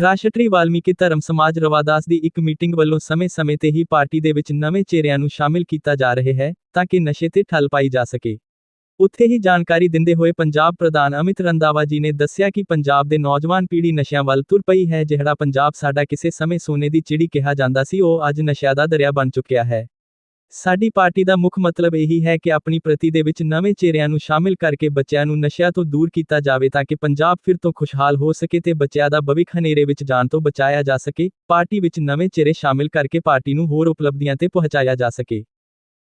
ਰਾਸ਼ਟਰੀ ਵਾਲਮੀਕੀ ਧਰਮ ਸਮਾਜ ਰਵਾਦਾਸ ਦੀ ਇੱਕ ਮੀਟਿੰਗ ਵੱਲੋਂ ਸਮੇਂ-ਸਮੇਂ ਤੇ ਹੀ ਪਾਰਟੀ ਦੇ ਵਿੱਚ ਨਵੇਂ ਚਿਹਰਿਆਂ ਨੂੰ ਸ਼ਾਮਿਲ ਕੀਤਾ ਜਾ ਰਿਹਾ ਹੈ ਤਾਂ ਕਿ ਨਸ਼ੇ ਤੇ ਠੱਲ ਪਾਈ ਜਾ ਸਕੇ। ਉੱਥੇ ਹੀ ਜਾਣਕਾਰੀ ਦਿੰਦੇ ਹੋਏ ਪੰਜਾਬ ਪ੍ਰਧਾਨ ਅਮਿਤ ਰੰਦਾਵਾ ਜੀ ਨੇ ਦੱਸਿਆ ਕਿ ਪੰਜਾਬ ਦੇ ਨੌਜਵਾਨ ਪੀੜ੍ਹੀ ਨਸ਼ਿਆਂ ਵੱਲ ਤੁਰ ਪਈ ਹੈ, ਜਿਹੜਾ ਪੰਜਾਬ ਸਾਡਾ ਕਿਸੇ ਸਮੇਂ ਸੋਨੇ ਦੀ ਚਿੜੀ ਕਿਹਾ ਜਾਂਦਾ ਸੀ, ਉਹ ਅੱਜ ਨਸ਼ਿਆਂ ਦਾ ਦਰਿਆ ਬਣ ਚੁੱਕਿਆ ਹੈ। ਸਾਡੀ ਪਾਰਟੀ ਦਾ ਮੁੱਖ ਮਤਲਬ ਇਹੀ ਹੈ ਕਿ ਆਪਣੀ ਪ੍ਰਤੀ ਦੇ ਵਿੱਚ ਨਵੇਂ ਚਿਹਰਿਆਂ ਨੂੰ ਸ਼ਾਮਿਲ ਕਰਕੇ ਬੱਚਿਆਂ ਨੂੰ ਨਸ਼ਿਆਂ ਤੋਂ ਦੂਰ ਕੀਤਾ ਜਾਵੇ ਤਾਂ ਕਿ ਪੰਜਾਬ ਫਿਰ ਤੋਂ ਖੁਸ਼ਹਾਲ ਹੋ ਸਕੇ ਤੇ ਬੱਚਿਆਂ ਦਾ ਭਵਿੱਖ ਹਨੇਰੇ ਵਿੱਚ ਜਾਣ ਤੋਂ ਬਚਾਇਆ ਜਾ ਸਕੇ, ਪਾਰਟੀ ਵਿੱਚ ਨਵੇਂ ਚਿਹਰੇ ਸ਼ਾਮਿਲ ਕਰਕੇ ਪਾਰਟੀ ਨੂੰ ਹੋਰ ਉਪਲਬਧੀਆਂ ਤੇ ਪਹੁੰਚਾਇਆ ਜਾ ਸਕੇ।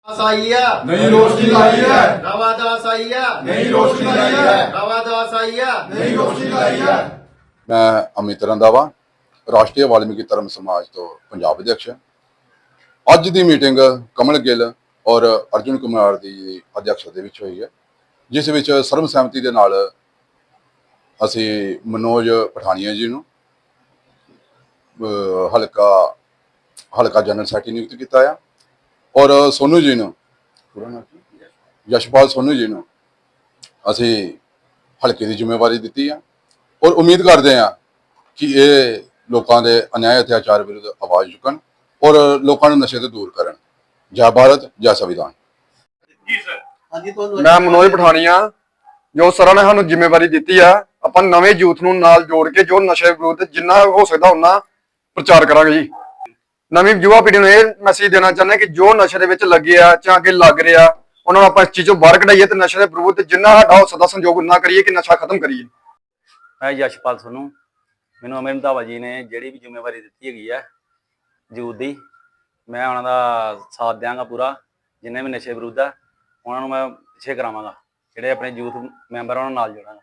ਆਈ ਹੈ ਨਹੀਂ ਰੋਸ਼ਨੀ ਲਾਈ ਹੈ। ਰਵਾਦਾਸ ਆਈ ਹੈ ਨਹੀਂ ਰੋਸ਼ਨੀ ਲਾਈ ਹੈ। ਰਵਾਦਾਸ ਆਈ ਹੈ ਨਹੀਂ ਰੋਸ਼ਨੀ ਲਾਈ ਹੈ। ਮੈਂ ਅਮਿਤ ਰੰਦਾਵਾ ਰਾਸ਼ਟਰੀ ਵਾਲਮੀਕੀ ਧਰਮ ਸਮਾਜ ਤੋਂ ਪੰਜਾਬ ਅਧਿਕਸ਼ ਅੱਜ ਦੀ ਮੀਟਿੰਗ ਕਮਲ ਗਿੱਲ ਔਰ ਅਰਜੁਨ ਕੁਮਾਰ ਦੀ ਅਧਿਕਸ਼ਤਾ ਦੇ ਵਿੱਚ ਹੋਈ ਹੈ ਜਿਸ ਵਿੱਚ ਸਰਬ ਸਹਿਮਤੀ ਦੇ ਨਾਲ ਅਸੀਂ ਮਨੋਜ ਪਠਾਨੀਆ ਜੀ ਨੂੰ ਹਲਕਾ ਹਲਕਾ ਜਨਰਲ ਸੈਕਟਰੀ ਨਿਯੁਕਤ ਕੀਤਾ ਆ। ਔਰ ਸੋਨੂ ਜੀ ਨੂੰ ਪੂਰਾ ਨਾਮ ਕੀ? ਯਸ਼ਪਾਲ? ਸੋਨੂ ਜੀ ਨੂੰ ਅਸੀਂ ਹਲਕੇ ਦੀ ਜ਼ਿੰਮੇਵਾਰੀ ਦਿੱਤੀ ਆ। ਔਰ ਉਮੀਦ ਕਰਦੇ ਹਾਂ ਕਿ ਇਹ ਲੋਕਾਂ ਦੇ ਅਨਿਆਏ ਅਤਿਆਚਾਰ ਵਿਰੁੱਧ ਆਵਾਜ਼ ਚੁੱਕਣ ਔਰ ਲੋਕਾਂ ਨੂੰ ਨਸ਼ੇ ਤੋਂ ਦੂਰ ਕਰਨ। ਜੈ ਭਾਰਤ ਜੈ ਸੰਵਿਧਾਨ। ਹਾਂਜੀ ਤੁਹਾਨੂੰ ਮੈਂ ਮਨੋਜ ਪਠਾਨੀਆ ਜੋ ਸਰਾਂ ਨੇ ਸਾਨੂੰ ਜ਼ਿੰਮੇਵਾਰੀ ਦਿੱਤੀ ਆ ਆਪਾਂ ਨਵੇਂ ਯੂਥ ਨੂੰ ਨਾਲ ਜੋੜ ਕੇ ਜੋ ਨਸ਼ੇ ਵਿਰੁੱਧ ਜਿੰਨਾ ਹੋ ਸਕਦਾ ਉਹਨਾਂ ਪ੍ਰਚਾਰ ਕਰਾਂਗੇ ਜੀ। ਨਵੀਂ ਯੁਵਾ ਪੀੜ੍ਹੀ ਨੂੰ ਇਹ ਮੈਸੇਜ ਦੇਣਾ ਚਾਹੁੰਦੇ ਕਿ ਜੋ ਨਸ਼ੇ ਦੇ ਵਿੱਚ ਲੱਗੇ ਆ ਜਾਂ ਅੱਗੇ ਲੱਗ ਰਿਹਾ ਉਹਨਾਂ ਨੂੰ ਆਪਾਂ ਇਸ ਚੀਜ਼ ਬਾਹਰ ਕਢਾਈਏ ਤੇ ਨਸ਼ੇ ਦੇ ਵਿਰੁੱਧ ਜਿੰਨਾ ਸਾਡਾ ਹੋ ਸਕਦਾ ਸੰਯੋਗ ਨਾ ਕਰੀਏ ਕਿ ਨਸ਼ਾ ਖਤਮ ਕਰੀਏ। ਮੈਂ ਯਸ਼ਪਾਲ ਸੋਨੂੰ, ਮੈਨੂੰ ਅਮਰ ਰੰਧਾਵਾ ਜੀ ਨੇ ਜਿਹੜੀ ਵੀ ਜ਼ਿੰਮੇਵਾਰੀ ਦਿੱਤੀ ਹੈਗੀ ਹੈ ਜੂਤ ਦੀ। ਮੈਂ ਉਹਨਾਂ ਦਾ ਸਾਥ ਦਿਆਂਗਾ ਪੂਰਾ, ਜਿੰਨੇ ਵੀ ਨਸ਼ੇ ਵਿਰੁੱਧ ਹੈ ਉਹਨਾਂ ਨੂੰ ਮੈਂ ਪਿੱਛੇ ਕਰਾਵਾਂਗਾ, ਜਿਹੜੇ ਆਪਣੇ ਯੂਥ ਮੈਂਬਰ ਉਹਨਾਂ ਨਾਲ ਜੋੜਾਂਗਾ।